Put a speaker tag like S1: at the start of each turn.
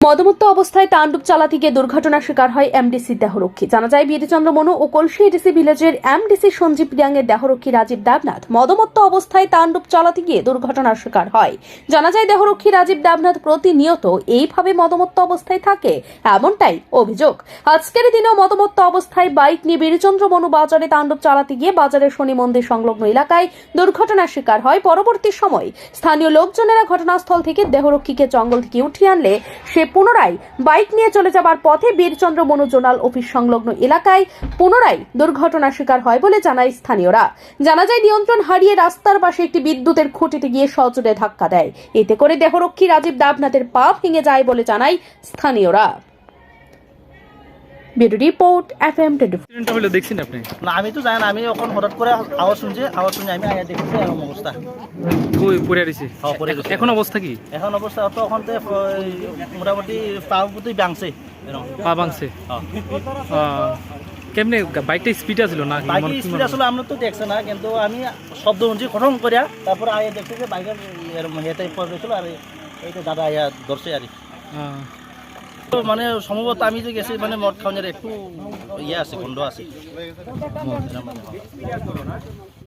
S1: মদমুক্ত অবস্থায় তাণ্ডব চালাতে গিয়ে দুর্ঘটনার শিকার হয় এমডিসি দেহরক্ষী। জানা যায় বীরচন্দ্র মনু ও কলসি এডিসি ভিলেজের এমডিসি সঞ্জীব রিয়াংয়ের দেহরক্ষী রাজীব দেবনাথ মদমত্ত অবস্থায় তাণ্ডব চালাতে গিয়ে দুর্ঘটনার শিকার হয়। জানা যায়, দেহরক্ষী রাজীব দেবনাথ প্রতিনিয়ত এইভাবে মদমত্ত অবস্থায় থাকে, এমনটাই অভিযোগ। আজকের দিনেও মদমত্ত অবস্থায় বাইক নিয়ে বীরচন্দ্র মনু বাজারে তাণ্ডব চালাতে গিয়ে বাজারের শনি মন্দির সংলগ্ন এলাকায় দুর্ঘটনার শিকার হয়। পরবর্তী সময় স্থানীয় লোকজনেরা ঘটনাস্থল থেকে দেহরক্ষীকে জঙ্গল থেকে উঠিয়ে আনলে সে পুনরায় বাইক নিয়ে চলে যাবার পথে বীরচন্দ্র মনু জোনাল অফিস সংলগ্ন এলাকায় পুনরায় দুর্ঘটনার শিকার হয় বলে জানায় স্থানীয়রা। জানা যায়, নিয়ন্ত্রণ হারিয়ে রাস্তার পাশে একটি বিদ্যুতের খুঁটিতে গিয়ে সজোরে ধাক্কা দেয়। এতে করে দেহরক্ষী রাজীব দেবনাথের পা ভেঙে যায় বলে জানায় স্থানীয়রা। Bureau report F M twenty
S2: হলো দেখছেন আপনি?
S3: না আমি তো জানি আমি এখন হঠাৎ করে আওয়াজ শুনছি আওয়াজ শুনে আমি আয়া দেখছি এরকম অবস্থা।
S2: কই পড়ে রয়েছে
S3: হ্যাঁ।
S2: এখন অবস্থা কি?
S3: এখন অবস্থা তো এখন তো মোটামুটি পা পুতুই বাংছে
S2: পা ভাঙছে?
S3: হ্যাঁ।
S2: কেমনে বাইকটা স্পিড আছিল না কি?
S3: বাইকের
S2: মনে- কি
S3: স্পিড আসলে আমরা তো দেখছে না কিন্তু আমি শব্দ শুনছি খটম করিয়া তারপর আয়া দেখছি যে বাইকের এরকম হেঁটে পড়ে গেছিল আর এইটা দাদা আয়া ধরছে আর মানে সম্ভবত আমি যে গেছি মানে মদ খাওয়ানোর একটু ইয়ে আছে গন্ধ আছে।